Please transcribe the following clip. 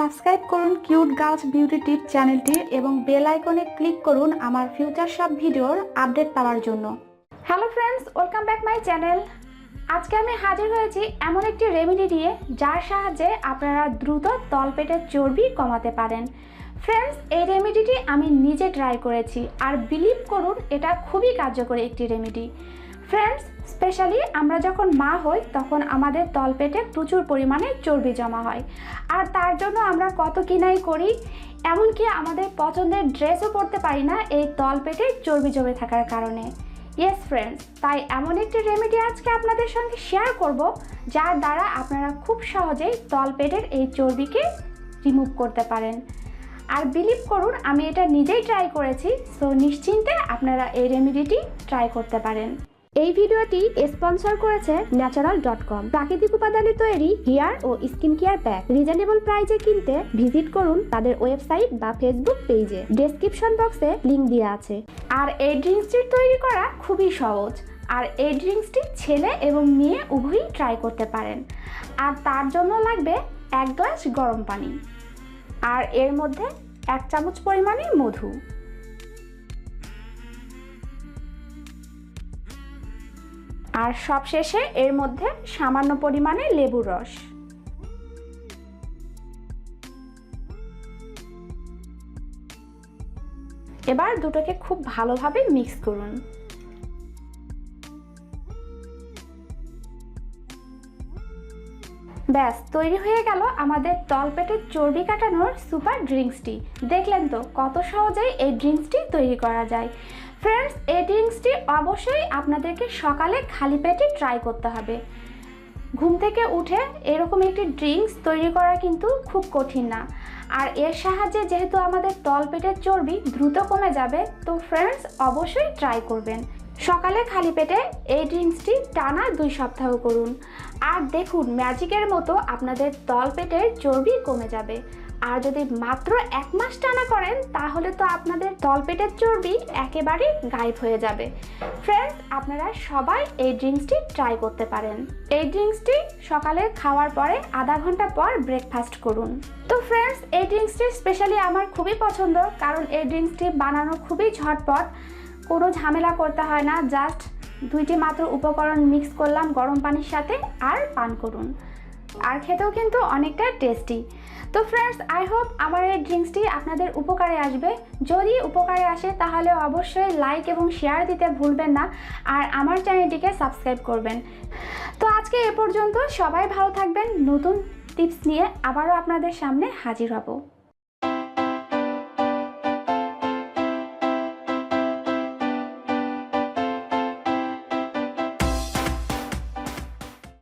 Subscribe করুন cute girls beauty টিপ চ্যানেলটি এবং বেল আইকনে ক্লিক করুন আমার ফিউচার সব ভিডিওর আপডেট পাওয়ার জন্য। Hello friends welcome back my channel আজকে আমি হাজির হয়েছি এমন একটি রেমেডি নিয়ে যার সাহায্যে আপনারা দ্রুত তলপেটের চর্বি কমাতে পারেন। ফ্রেন্ডস এই রেমেডিটি আমি নিজে ট্রাই করেছি, আর বিলিভ করুন, এটা খুবই কার্যকরী একটি রেমেডি ফ্রেন্ডস স্পেশালি আমরা যখন মা হই, তখন আমাদের তলপেটে প্রচুর পরিমাণে চর্বি জমা হয়। আর তার জন্য আমরা কত কিনাই করি, এমনকি আমাদের পছন্দের ড্রেসও পরতে পারি না, এই তলপেটে চর্বি জমে থাকার কারণে। ইয়েস ফ্রেন্ডস তাই এমন একটি রেমেডি আজকে আপনাদের সঙ্গে শেয়ার করব, যার দ্বারা আপনারা খুব সহজেই তলপেটের এই চর্বিকে রিমুভ করতে পারেন। আর বিলিভ করুন, আমি এটা নিজেই ট্রাই করেছি সো নিশ্চিন্তে আপনারা এই রেমেডিটি ট্রাই করতে পারেন। এই ভিডিওটি স্পন্সর করেছে ন্যাচারাল ডট কম প্রাকৃতিক উপাদানে তৈরি হেয়ার ও স্কিন কেয়ার প্যাক। রিজনেবল প্রাইজে কিনতে ভিজিট করুন তাদের ওয়েবসাইট বা ফেসবুক পেজে ডেসক্রিপশন বক্সে লিংক দেওয়া আছে। আর এই ড্রিঙ্কসটি তৈরি করা খুবই সহজ। আর এই ড্রিঙ্কসটি ছেলে এবং মেয়ে উভয়ই ট্রাই করতে পারেন। আর তার জন্য লাগবে এক গ্লাস গরম পানি। আর এর মধ্যে এক চামচ পরিমাণে মধু। আর সবশেষে এর মধ্যে সামান্য পরিমাণে লেবুর রস। এবার দুটোকে খুব ভালোভাবে মিক্স করুন। ব্যাস, তৈরি হয়ে গেল আমাদের তলপেটের চর্বি কাটানোর সুপার ড্রিঙ্কসটি। দেখলেন তো কত সহজেই এই ড্রিঙ্কসটি তৈরি করা যায়। ফ্রেন্ডস এই ড্রিঙ্কসটি অবশ্যই আপনাদেরকে সকালে খালি পেটে ট্রাই করতে হবে। ঘুম থেকে উঠে এরকম একটি ড্রিঙ্কস তৈরি করা কিন্তু খুব কঠিন না। আর এর সাহায্যে যেহেতু আমাদের তলপেটের চর্বি দ্রুত কমে যাবে, তো ফ্রেন্ডস অবশ্যই ট্রাই করবেন। সকালে খালি পেটে এই ড্রিঙ্কসটি টানা দুই সপ্তাহ করুন। আর দেখুন ম্যাজিকের মতো আপনাদের তলপেটের চর্বি কমে যাবে। আর যদি মাত্র এক মাস টানা করেন, তাহলে তো আপনাদের তলপেটের চর্বি একেবারে গায়েব হয়ে যাবে। ফ্রেন্ডস আপনারা সবাই এই ড্রিঙ্কসটি ট্রাই করতে পারেন। এই ড্রিঙ্কসটি সকালে খাওয়ার পরে আধা ঘণ্টা পর ব্রেকফাস্ট করুন। তো ফ্রেন্ডস এই ড্রিঙ্কসটি স্পেশালি আমার খুবই পছন্দ, কারণ এই ড্রিঙ্কসটি বানানো খুবই ঝটপট। কোনো ঝামেলা করতে হয় না জাস্ট দুইটি মাত্র উপকরণ মিক্স করলাম গরম পানির সাথে আর পান করুন। আর খেতেও কিন্তু অনেকটা টেস্টি তো ফ্রেন্ডস আই হোপ আমার এই ড্রিঙ্কসটি আপনাদের উপকারে আসবে। যদি উপকারে আসে, তাহলে অবশ্যই লাইক এবং শেয়ার দিতে ভুলবেন না, আর আমার চ্যানেলটিকে সাবস্ক্রাইব করবেন। তো আজকে এ পর্যন্ত সবাই ভালো থাকবেন। নতুন টিপস নিয়ে আবারও আপনাদের সামনে হাজির হব।